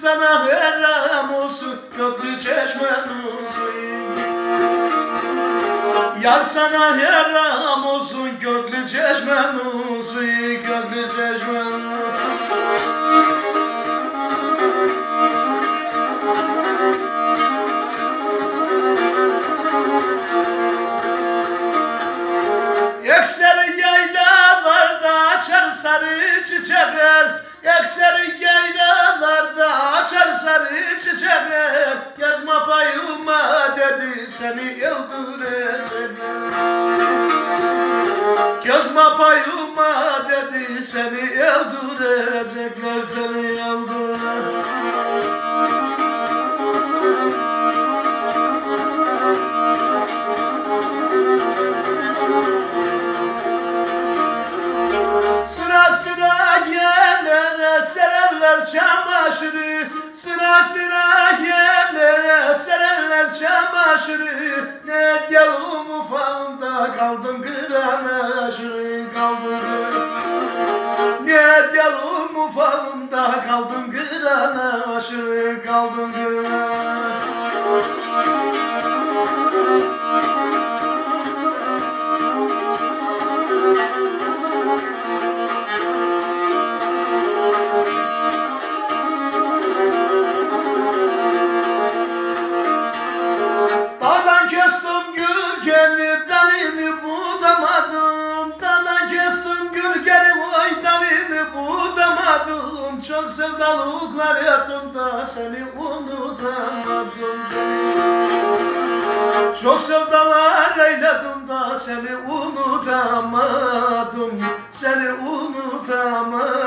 sana haram olsun köklü çeşmen olsun Yar sana haram olsun köklü çeşmen olsun köklü çeşmen olsun sarı çiçekler Ekseri yaylalarda dedi seni öldürecekler Gezme payıma dedi seni öldürecekler seni öldürecekler Sıra sıra yerlere sererler çamaşırı. Sıra sıra çamaşırı Ne diyelim ufağımda kaldım kıranaşırı kaldım kıranaşırı Ne diyelim ufağımda kaldım kıranaşırı kaldım kıranaşırı Çok sevdalıklar yaptım da seni unutamadım seni. Çok sevdalar eyledim da seni unutamadım Seni unutamadım